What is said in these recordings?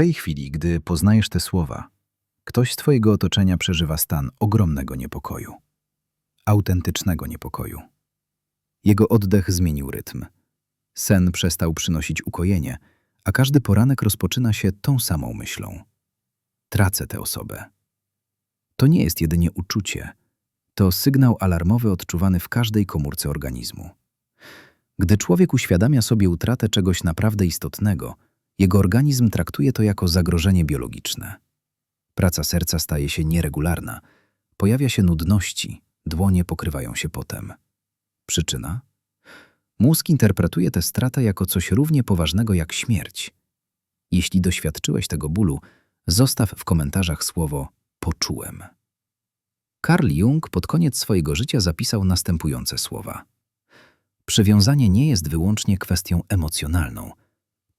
tej chwili, gdy poznajesz te słowa, ktoś z twojego otoczenia przeżywa stan ogromnego niepokoju. Autentycznego niepokoju. Jego oddech zmienił rytm. Sen przestał przynosić ukojenie, a każdy poranek rozpoczyna się tą samą myślą. Tracę tę osobę. To nie jest jedynie uczucie, to sygnał alarmowy odczuwany w każdej komórce organizmu. Gdy człowiek uświadamia sobie utratę czegoś naprawdę istotnego, jego organizm traktuje to jako zagrożenie biologiczne. Praca serca staje się nieregularna, pojawia się nudności, dłonie pokrywają się potem. Przyczyna? Mózg interpretuje tę stratę jako coś równie poważnego jak śmierć. Jeśli doświadczyłeś tego bólu, zostaw w komentarzach słowo poczułem. Carl Jung pod koniec swojego życia zapisał następujące słowa. Przywiązanie nie jest wyłącznie kwestią emocjonalną.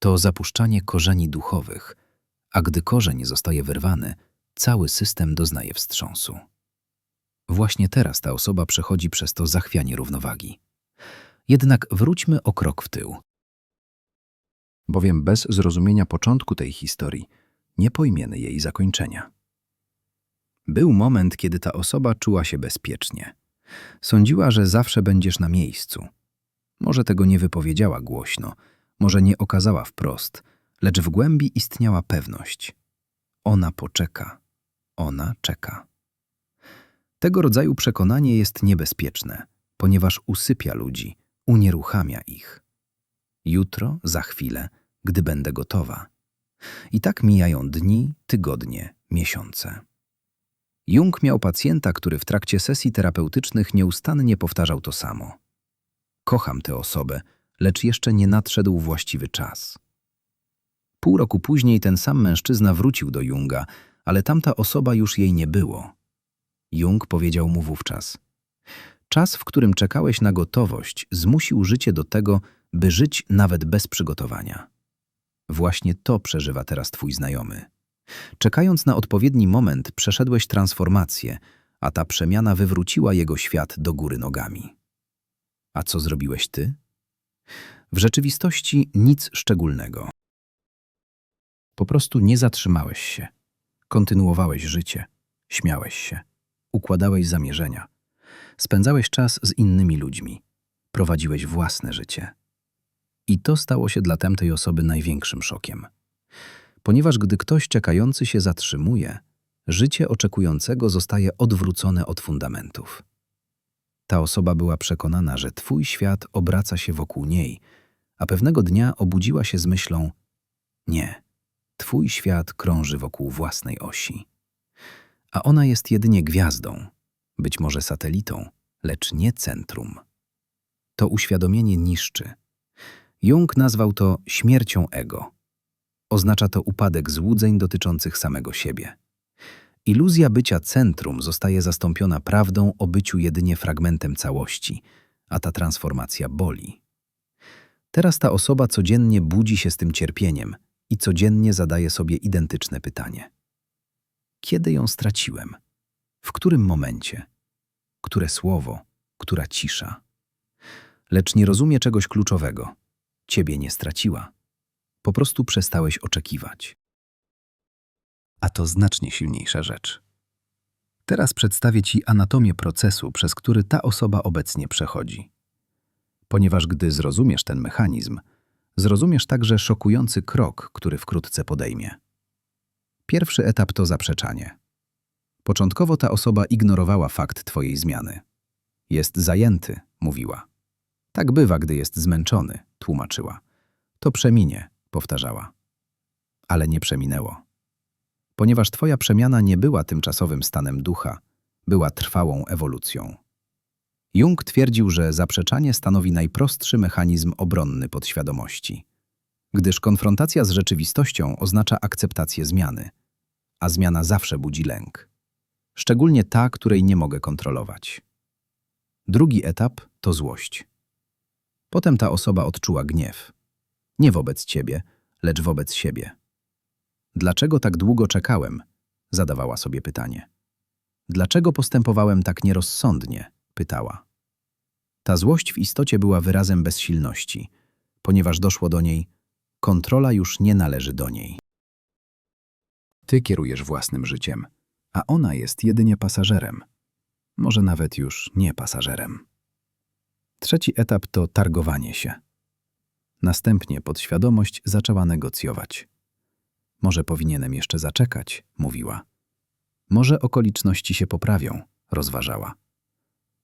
To zapuszczanie korzeni duchowych, a gdy korzeń zostaje wyrwany, cały system doznaje wstrząsu. Właśnie teraz ta osoba przechodzi przez to zachwianie równowagi. Jednak wróćmy o krok w tył. Bowiem bez zrozumienia początku tej historii nie pojmiemy jej zakończenia. Był moment, kiedy ta osoba czuła się bezpiecznie. Sądziła, że zawsze będziesz na miejscu. Może tego nie wypowiedziała głośno, może nie okazała wprost, lecz w głębi istniała pewność. Ona poczeka. Ona czeka. Tego rodzaju przekonanie jest niebezpieczne, ponieważ usypia ludzi, unieruchamia ich. Jutro, za chwilę, gdy będę gotowa. I tak mijają dni, tygodnie, miesiące. Jung miał pacjenta, który w trakcie sesji terapeutycznych nieustannie powtarzał to samo. Kocham tę osobę, lecz jeszcze nie nadszedł właściwy czas. Pół roku później ten sam mężczyzna wrócił do Junga, ale tamta osoba już jej nie było. Jung powiedział mu wówczas: Czas, w którym czekałeś na gotowość, zmusił życie do tego, by żyć nawet bez przygotowania. Właśnie to przeżywa teraz twój znajomy. Czekając na odpowiedni moment, przeszedłeś transformację, a ta przemiana wywróciła jego świat do góry nogami. A co zrobiłeś ty? W rzeczywistości nic szczególnego. Po prostu nie zatrzymałeś się. Kontynuowałeś życie, śmiałeś się, układałeś zamierzenia, spędzałeś czas z innymi ludźmi, prowadziłeś własne życie. I to stało się dla tamtej osoby największym szokiem. Ponieważ gdy ktoś czekający się zatrzymuje, życie oczekującego zostaje odwrócone od fundamentów. Ta osoba była przekonana, że twój świat obraca się wokół niej, a pewnego dnia obudziła się z myślą: Nie, twój świat krąży wokół własnej osi. A ona jest jedynie gwiazdą, być może satelitą, lecz nie centrum. To uświadomienie niszczy. Jung nazwał to śmiercią ego. Oznacza to upadek złudzeń dotyczących samego siebie. Iluzja bycia centrum zostaje zastąpiona prawdą o byciu jedynie fragmentem całości, a ta transformacja boli. Teraz ta osoba codziennie budzi się z tym cierpieniem i codziennie zadaje sobie identyczne pytanie. Kiedy ją straciłem? W którym momencie? Które słowo? Która cisza? Lecz nie rozumie czegoś kluczowego. Ciebie nie straciła. Po prostu przestałeś oczekiwać. A to znacznie silniejsza rzecz. Teraz przedstawię Ci anatomię procesu, przez który ta osoba obecnie przechodzi. Ponieważ gdy zrozumiesz ten mechanizm, zrozumiesz także szokujący krok, który wkrótce podejmie. Pierwszy etap to zaprzeczanie. Początkowo ta osoba ignorowała fakt Twojej zmiany. Jest zajęty, mówiła. Tak bywa, gdy jest zmęczony, tłumaczyła. To przeminie, powtarzała. Ale nie przeminęło. Ponieważ Twoja przemiana nie była tymczasowym stanem ducha, była trwałą ewolucją. Jung twierdził, że zaprzeczanie stanowi najprostszy mechanizm obronny podświadomości, gdyż konfrontacja z rzeczywistością oznacza akceptację zmiany, a zmiana zawsze budzi lęk, szczególnie ta, której nie mogę kontrolować. Drugi etap to złość. Potem ta osoba odczuła gniew, nie wobec ciebie, lecz wobec siebie. Dlaczego tak długo czekałem? zadawała sobie pytanie. Dlaczego postępowałem tak nierozsądnie? pytała. Ta złość w istocie była wyrazem bezsilności, ponieważ doszło do niej, kontrola już nie należy do niej. Ty kierujesz własnym życiem, a ona jest jedynie pasażerem. Może nawet już nie pasażerem. Trzeci etap to targowanie się. Następnie podświadomość zaczęła negocjować. Może powinienem jeszcze zaczekać, mówiła. Może okoliczności się poprawią, rozważała.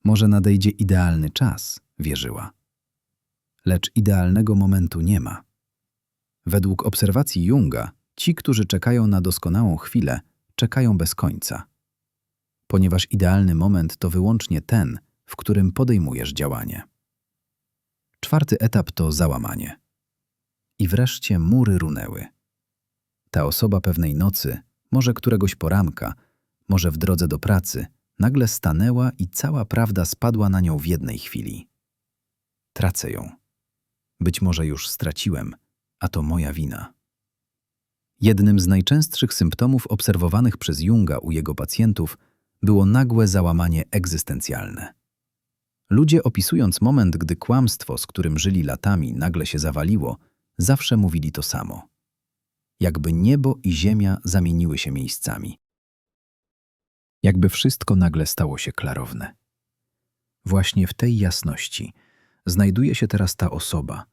Może nadejdzie idealny czas, wierzyła. Lecz idealnego momentu nie ma. Według obserwacji Junga, ci, którzy czekają na doskonałą chwilę, czekają bez końca. Ponieważ idealny moment to wyłącznie ten, w którym podejmujesz działanie. Czwarty etap to załamanie. I wreszcie mury runęły. Ta osoba pewnej nocy, może któregoś poranka, może w drodze do pracy, nagle stanęła i cała prawda spadła na nią w jednej chwili. Tracę ją. Być może już straciłem, a to moja wina. Jednym z najczęstszych symptomów obserwowanych przez Junga u jego pacjentów było nagłe załamanie egzystencjalne. Ludzie opisując moment, gdy kłamstwo, z którym żyli latami, nagle się zawaliło, zawsze mówili to samo. Jakby niebo i ziemia zamieniły się miejscami. Jakby wszystko nagle stało się klarowne. Właśnie w tej jasności znajduje się teraz ta osoba,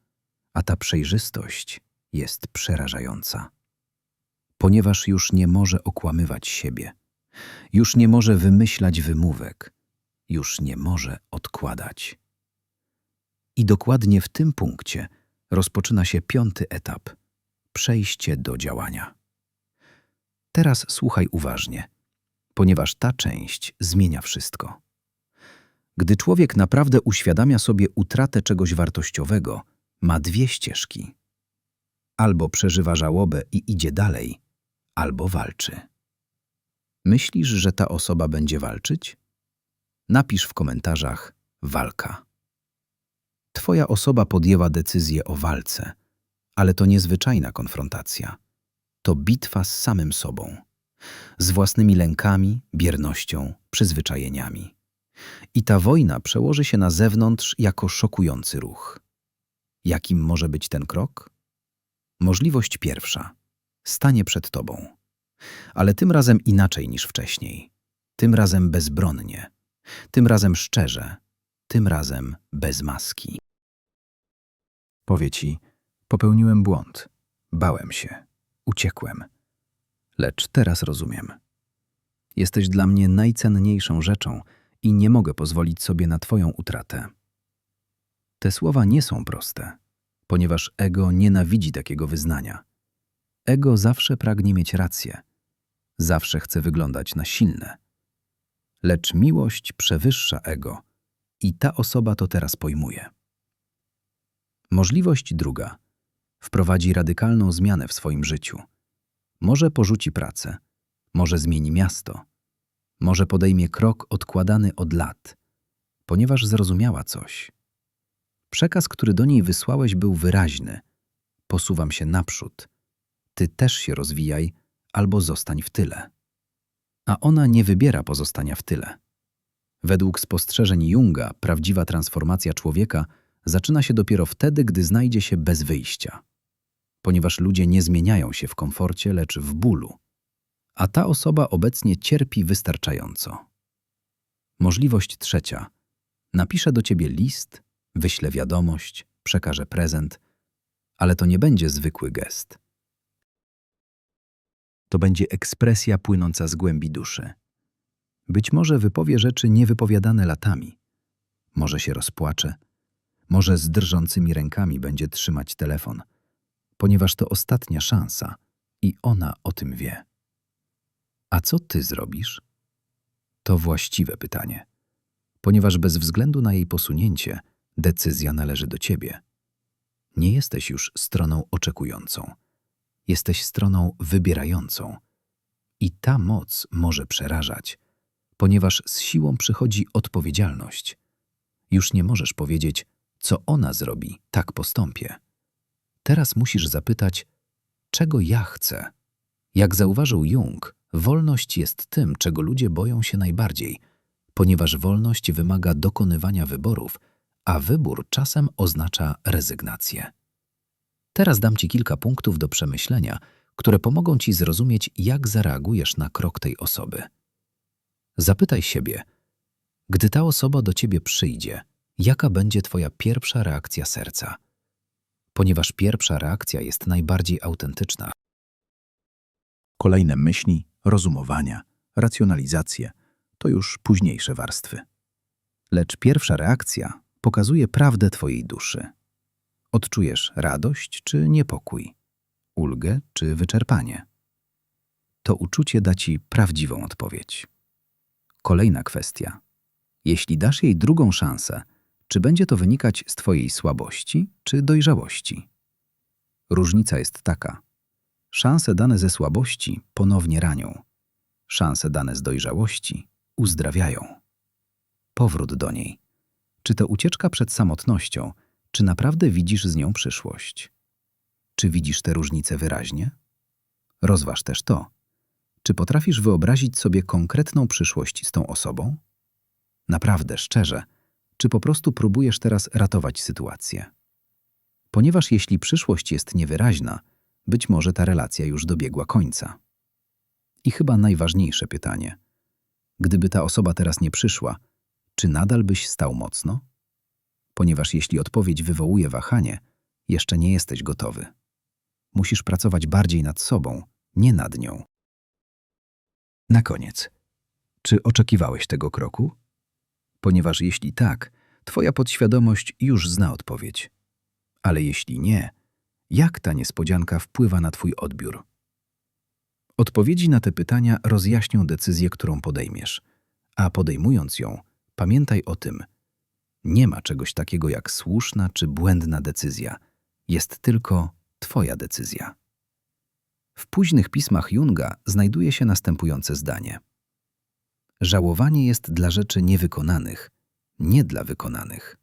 a ta przejrzystość jest przerażająca. Ponieważ już nie może okłamywać siebie, już nie może wymyślać wymówek, już nie może odkładać. I dokładnie w tym punkcie rozpoczyna się piąty etap przejście do działania. Teraz słuchaj uważnie, ponieważ ta część zmienia wszystko. Gdy człowiek naprawdę uświadamia sobie utratę czegoś wartościowego, ma dwie ścieżki. Albo przeżywa żałobę i idzie dalej, albo walczy. Myślisz, że ta osoba będzie walczyć? Napisz w komentarzach walka. Twoja osoba podjęła decyzję o walce, ale to niezwyczajna konfrontacja. To bitwa z samym sobą, z własnymi lękami, biernością, przyzwyczajeniami. I ta wojna przełoży się na zewnątrz jako szokujący ruch. Jakim może być ten krok? Możliwość pierwsza stanie przed tobą, ale tym razem inaczej niż wcześniej, tym razem bezbronnie, tym razem szczerze, tym razem bez maski. Powie ci, popełniłem błąd, bałem się, uciekłem. Lecz teraz rozumiem. Jesteś dla mnie najcenniejszą rzeczą i nie mogę pozwolić sobie na Twoją utratę. Te słowa nie są proste, ponieważ ego nienawidzi takiego wyznania. Ego zawsze pragnie mieć rację, zawsze chce wyglądać na silne. Lecz miłość przewyższa ego i ta osoba to teraz pojmuje. Możliwość druga wprowadzi radykalną zmianę w swoim życiu. Może porzuci pracę, może zmieni miasto, może podejmie krok odkładany od lat, ponieważ zrozumiała coś. Przekaz, który do niej wysłałeś, był wyraźny. Posuwam się naprzód. Ty też się rozwijaj albo zostań w tyle. A ona nie wybiera pozostania w tyle. Według spostrzeżeń Junga prawdziwa transformacja człowieka zaczyna się dopiero wtedy, gdy znajdzie się bez wyjścia. Ponieważ ludzie nie zmieniają się w komforcie, lecz w bólu. A ta osoba obecnie cierpi wystarczająco. Możliwość trzecia. Napiszę do ciebie list, wyślę wiadomość, przekażę prezent, ale to nie będzie zwykły gest. To będzie ekspresja płynąca z głębi duszy. Być może wypowie rzeczy niewypowiadane latami. Może się rozpłacze, może z drżącymi rękami będzie trzymać telefon, ponieważ to ostatnia szansa i ona o tym wie. A co ty zrobisz? To właściwe pytanie, ponieważ bez względu na jej posunięcie, decyzja należy do ciebie. Nie jesteś już stroną oczekującą, jesteś stroną wybierającą. I ta moc może przerażać, ponieważ z siłą przychodzi odpowiedzialność. Już nie możesz powiedzieć, co ona zrobi, tak postąpię. Teraz musisz zapytać, czego ja chcę. Jak zauważył Jung, wolność jest tym, czego ludzie boją się najbardziej, ponieważ wolność wymaga dokonywania wyborów, a wybór czasem oznacza rezygnację. Teraz dam Ci kilka punktów do przemyślenia, które pomogą ci zrozumieć, jak zareagujesz na krok tej osoby. Zapytaj siebie, gdy ta osoba do ciebie przyjdzie, jaka będzie twoja pierwsza reakcja serca? Ponieważ pierwsza reakcja jest najbardziej autentyczna. Kolejne myśli, rozumowania, racjonalizacje to już późniejsze warstwy. Lecz pierwsza reakcja pokazuje prawdę twojej duszy. Odczujesz radość czy niepokój, ulgę czy wyczerpanie. To uczucie da ci prawdziwą odpowiedź. Kolejna kwestia. Jeśli dasz jej drugą szansę, czy będzie to wynikać z twojej słabości czy dojrzałości? Różnica jest taka. Szanse dane ze słabości ponownie ranią. Szanse dane z dojrzałości uzdrawiają. Powrót do niej. Czy to ucieczka przed samotnością, czy naprawdę widzisz z nią przyszłość? Czy widzisz te różnice wyraźnie? Rozważ też to. Czy potrafisz wyobrazić sobie konkretną przyszłość z tą osobą? Naprawdę, szczerze, czy po prostu próbujesz teraz ratować sytuację? Ponieważ jeśli przyszłość jest niewyraźna, być może ta relacja już dobiegła końca. I chyba najważniejsze pytanie. Gdyby ta osoba teraz nie przyszła, czy nadal byś stał mocno? Ponieważ jeśli odpowiedź wywołuje wahanie, jeszcze nie jesteś gotowy. Musisz pracować bardziej nad sobą, nie nad nią. Na koniec. Czy oczekiwałeś tego kroku? Ponieważ jeśli tak, twoja podświadomość już zna odpowiedź. Ale jeśli nie, jak ta niespodzianka wpływa na twój odbiór? Odpowiedzi na te pytania rozjaśnią decyzję, którą podejmiesz. A podejmując ją, pamiętaj o tym. Nie ma czegoś takiego jak słuszna czy błędna decyzja. Jest tylko twoja decyzja. W późnych pismach Junga znajduje się następujące zdanie. Żałowanie jest dla rzeczy niewykonanych, nie dla wykonanych.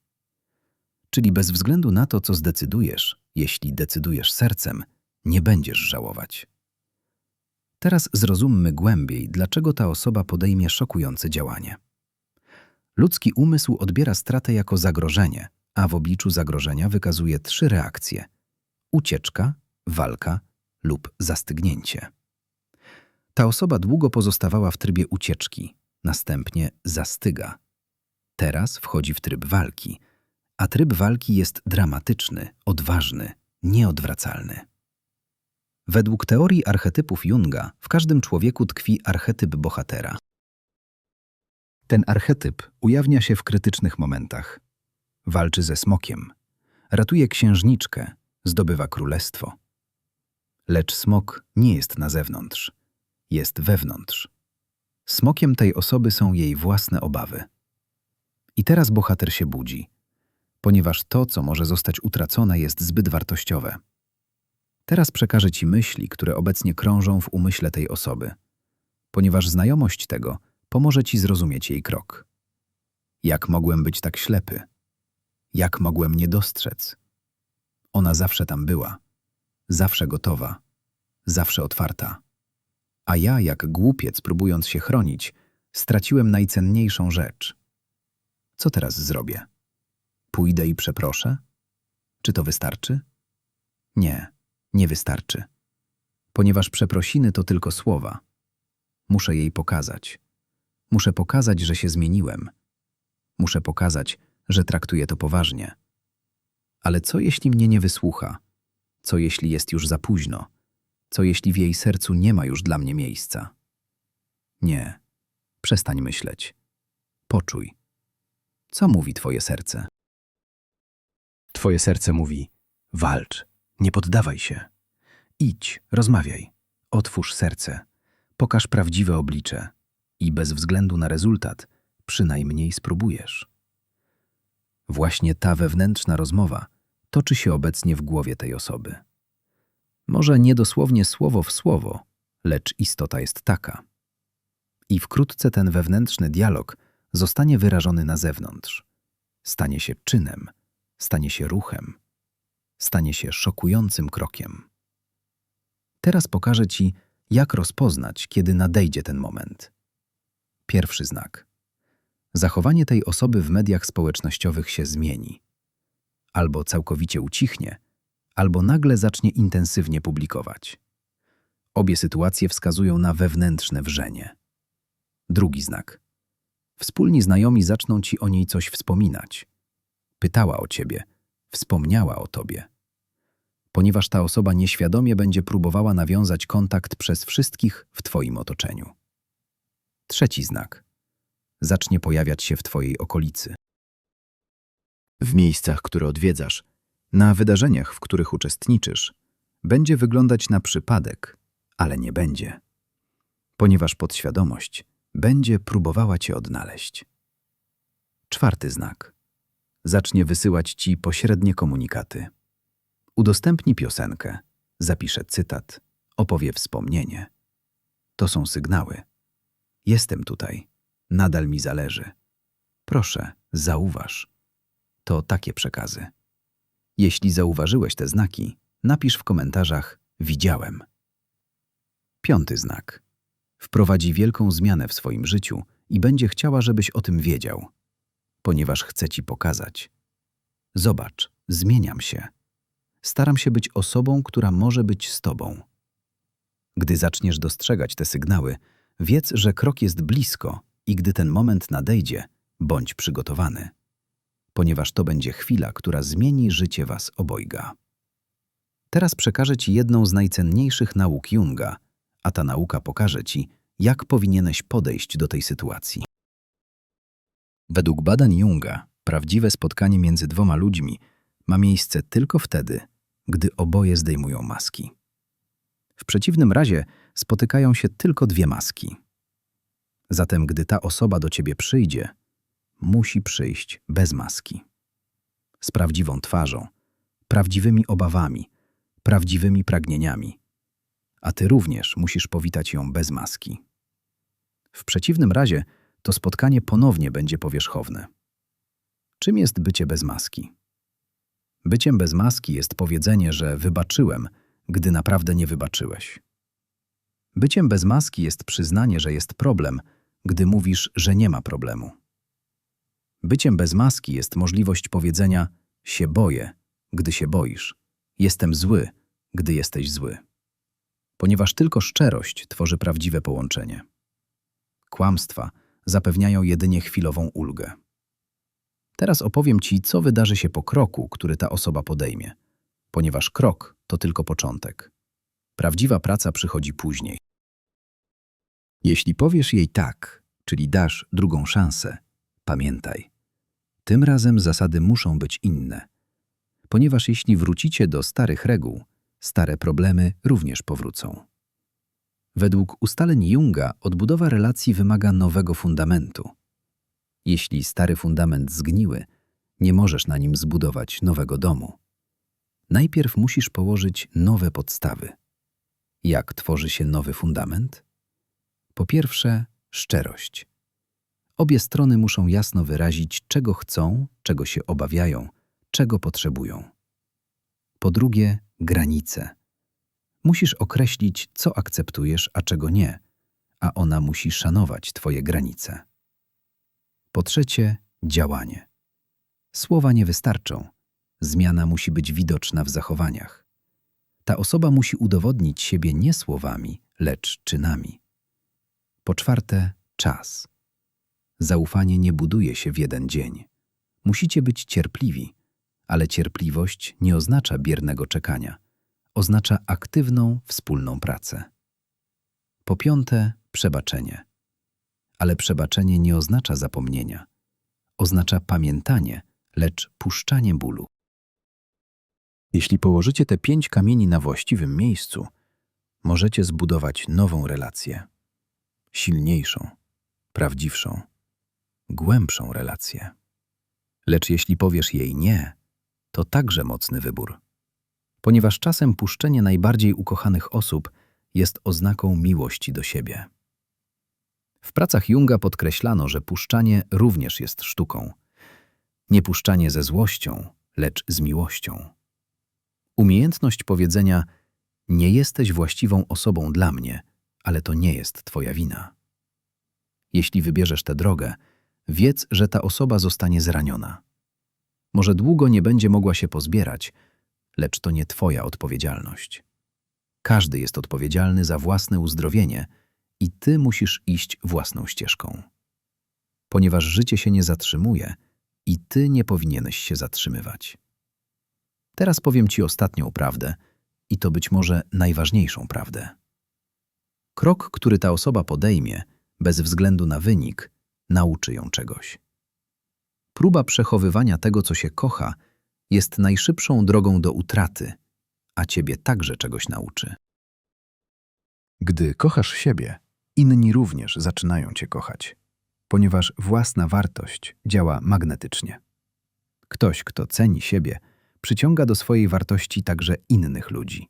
Czyli bez względu na to, co zdecydujesz, jeśli decydujesz sercem, nie będziesz żałować. Teraz zrozummy głębiej, dlaczego ta osoba podejmie szokujące działanie. Ludzki umysł odbiera stratę jako zagrożenie, a w obliczu zagrożenia wykazuje trzy reakcje: ucieczka, walka lub zastygnięcie. Ta osoba długo pozostawała w trybie ucieczki, następnie zastyga. Teraz wchodzi w tryb walki, a tryb walki jest dramatyczny, odważny, nieodwracalny. Według teorii archetypów Junga w każdym człowieku tkwi archetyp bohatera. Ten archetyp ujawnia się w krytycznych momentach. Walczy ze smokiem, ratuje księżniczkę, zdobywa królestwo. Lecz smok nie jest na zewnątrz, jest wewnątrz. Smokiem tej osoby są jej własne obawy. I teraz bohater się budzi, ponieważ to, co może zostać utracone, jest zbyt wartościowe. Teraz przekażę Ci myśli, które obecnie krążą w umyśle tej osoby, ponieważ znajomość tego pomoże Ci zrozumieć jej krok. Jak mogłem być tak ślepy? Jak mogłem nie dostrzec? Ona zawsze tam była, zawsze gotowa, zawsze otwarta. A ja, jak głupiec, próbując się chronić, straciłem najcenniejszą rzecz. Co teraz zrobię? Pójdę i przeproszę? Czy to wystarczy? Nie, nie wystarczy. Ponieważ przeprosiny to tylko słowa. Muszę jej pokazać. Muszę pokazać, że się zmieniłem. Muszę pokazać, że traktuję to poważnie. Ale co jeśli mnie nie wysłucha? Co jeśli jest już za późno? Co jeśli w jej sercu nie ma już dla mnie miejsca? Nie. Przestań myśleć. Poczuj. Co mówi twoje serce? Twoje serce mówi: walcz, nie poddawaj się. Idź, rozmawiaj, otwórz serce, pokaż prawdziwe oblicze i bez względu na rezultat przynajmniej spróbujesz. Właśnie ta wewnętrzna rozmowa toczy się obecnie w głowie tej osoby. Może nie dosłownie słowo w słowo, lecz istota jest taka. I wkrótce ten wewnętrzny dialog zostanie wyrażony na zewnątrz. Stanie się czynem, stanie się ruchem, stanie się szokującym krokiem. Teraz pokażę Ci, jak rozpoznać, kiedy nadejdzie ten moment. Pierwszy znak. Zachowanie tej osoby w mediach społecznościowych się zmieni. Albo całkowicie ucichnie, albo nagle zacznie intensywnie publikować. Obie sytuacje wskazują na wewnętrzne wrzenie. Drugi znak. Wspólni znajomi zaczną ci o niej coś wspominać. Pytała o ciebie, wspomniała o tobie. Ponieważ ta osoba nieświadomie będzie próbowała nawiązać kontakt przez wszystkich w twoim otoczeniu. Trzeci znak. Zacznie pojawiać się w twojej okolicy. W miejscach, które odwiedzasz, na wydarzeniach, w których uczestniczysz, będzie wyglądać na przypadek, ale nie będzie, ponieważ podświadomość będzie próbowała cię odnaleźć. Czwarty znak. Zacznie wysyłać ci pośrednie komunikaty. Udostępni piosenkę, zapisze cytat, opowie wspomnienie. To są sygnały. Jestem tutaj, nadal mi zależy. Proszę, zauważ. To takie przekazy. Jeśli zauważyłeś te znaki, napisz w komentarzach widziałem. Piąty znak. Wprowadzi wielką zmianę w swoim życiu i będzie chciała, żebyś o tym wiedział, ponieważ chce ci pokazać. Zobacz, zmieniam się. Staram się być osobą, która może być z tobą. Gdy zaczniesz dostrzegać te sygnały, wiedz, że krok jest blisko i gdy ten moment nadejdzie, bądź przygotowany, ponieważ to będzie chwila, która zmieni życie was obojga. Teraz przekażę ci jedną z najcenniejszych nauk Junga, a ta nauka pokaże ci, jak powinieneś podejść do tej sytuacji. Według badań Junga, prawdziwe spotkanie między dwoma ludźmi ma miejsce tylko wtedy, gdy oboje zdejmują maski. W przeciwnym razie spotykają się tylko dwie maski. Zatem, gdy ta osoba do ciebie przyjdzie, musi przyjść bez maski. Z prawdziwą twarzą, prawdziwymi obawami, prawdziwymi pragnieniami. A ty również musisz powitać ją bez maski. W przeciwnym razie to spotkanie ponownie będzie powierzchowne. Czym jest bycie bez maski? Byciem bez maski jest powiedzenie, że wybaczyłem, gdy naprawdę nie wybaczyłeś. Byciem bez maski jest przyznanie, że jest problem, gdy mówisz, że nie ma problemu. Byciem bez maski jest możliwość powiedzenia się boję, gdy się boisz. Jestem zły, gdy jesteś zły. Ponieważ tylko szczerość tworzy prawdziwe połączenie. Kłamstwa zapewniają jedynie chwilową ulgę. Teraz opowiem Ci, co wydarzy się po kroku, który ta osoba podejmie, ponieważ krok to tylko początek. Prawdziwa praca przychodzi później. Jeśli powiesz jej tak, czyli dasz drugą szansę, pamiętaj, tym razem zasady muszą być inne, ponieważ jeśli wrócicie do starych reguł, stare problemy również powrócą. Według ustaleń Junga odbudowa relacji wymaga nowego fundamentu. Jeśli stary fundament zgniły, nie możesz na nim zbudować nowego domu. Najpierw musisz położyć nowe podstawy. Jak tworzy się nowy fundament? Po pierwsze, szczerość. Obie strony muszą jasno wyrazić, czego chcą, czego się obawiają, czego potrzebują. Po drugie, granice. Musisz określić, co akceptujesz, a czego nie, a ona musi szanować Twoje granice. Po trzecie, działanie. Słowa nie wystarczą. Zmiana musi być widoczna w zachowaniach. Ta osoba musi udowodnić siebie nie słowami, lecz czynami. Po czwarte, czas. Zaufanie nie buduje się w jeden dzień. Musicie być cierpliwi, ale cierpliwość nie oznacza biernego czekania. Oznacza aktywną, wspólną pracę. Po piąte, przebaczenie. Ale przebaczenie nie oznacza zapomnienia. Oznacza pamiętanie, lecz puszczanie bólu. Jeśli położycie te pięć kamieni na właściwym miejscu, możecie zbudować nową relację. Silniejszą, prawdziwszą, głębszą relację. Lecz jeśli powiesz jej nie, to także mocny wybór. Ponieważ czasem puszczenie najbardziej ukochanych osób jest oznaką miłości do siebie. W pracach Junga podkreślano, że puszczanie również jest sztuką. Nie puszczanie ze złością, lecz z miłością. Umiejętność powiedzenia nie jesteś właściwą osobą dla mnie, ale to nie jest twoja wina. Jeśli wybierzesz tę drogę, wiedz, że ta osoba zostanie zraniona. Może długo nie będzie mogła się pozbierać, lecz to nie twoja odpowiedzialność. Każdy jest odpowiedzialny za własne uzdrowienie i ty musisz iść własną ścieżką. Ponieważ życie się nie zatrzymuje i ty nie powinieneś się zatrzymywać. Teraz powiem ci ostatnią prawdę i to być może najważniejszą prawdę. Krok, który ta osoba podejmie, bez względu na wynik, nauczy ją czegoś. Próba przechowywania tego, co się kocha, jest najszybszą drogą do utraty, a ciebie także czegoś nauczy. Gdy kochasz siebie, inni również zaczynają cię kochać, ponieważ własna wartość działa magnetycznie. Ktoś, kto ceni siebie, przyciąga do swojej wartości także innych ludzi.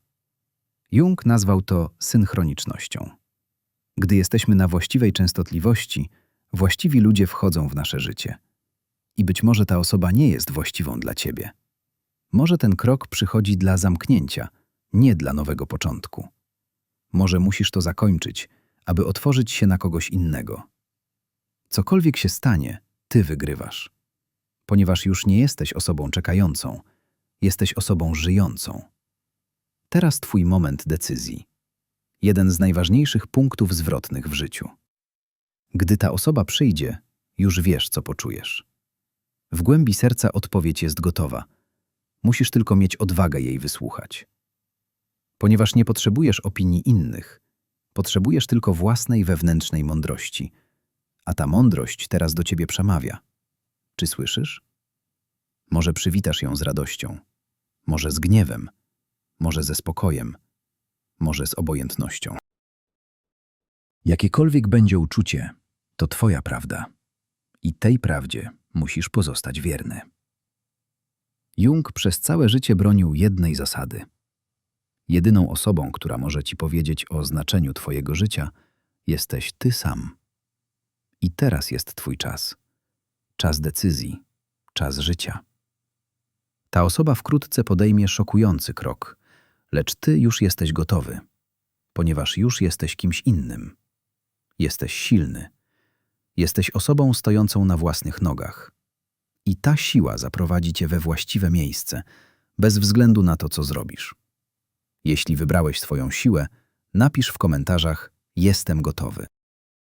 Jung nazwał to synchronicznością. Gdy jesteśmy na właściwej częstotliwości, właściwi ludzie wchodzą w nasze życie. I być może ta osoba nie jest właściwą dla ciebie. Może ten krok przychodzi dla zamknięcia, nie dla nowego początku. Może musisz to zakończyć, aby otworzyć się na kogoś innego. Cokolwiek się stanie, ty wygrywasz. Ponieważ już nie jesteś osobą czekającą, jesteś osobą żyjącą. Teraz twój moment decyzji. Jeden z najważniejszych punktów zwrotnych w życiu. Gdy ta osoba przyjdzie, już wiesz, co poczujesz. W głębi serca odpowiedź jest gotowa. Musisz tylko mieć odwagę jej wysłuchać. Ponieważ nie potrzebujesz opinii innych, potrzebujesz tylko własnej wewnętrznej mądrości, a ta mądrość teraz do ciebie przemawia. Czy słyszysz? Może przywitasz ją z radością, może z gniewem, może ze spokojem, może z obojętnością. Jakiekolwiek będzie uczucie, to twoja prawda. I tej prawdzie musisz pozostać wierny. Jung przez całe życie bronił jednej zasady. Jedyną osobą, która może ci powiedzieć o znaczeniu twojego życia, jesteś ty sam. I teraz jest twój czas. Czas decyzji, czas życia. Ta osoba wkrótce podejmie szokujący krok, lecz ty już jesteś gotowy, ponieważ już jesteś kimś innym. Jesteś silny. Jesteś osobą stojącą na własnych nogach. I ta siła zaprowadzi cię we właściwe miejsce, bez względu na to, co zrobisz. Jeśli wybrałeś swoją siłę, napisz w komentarzach: Jestem gotowy.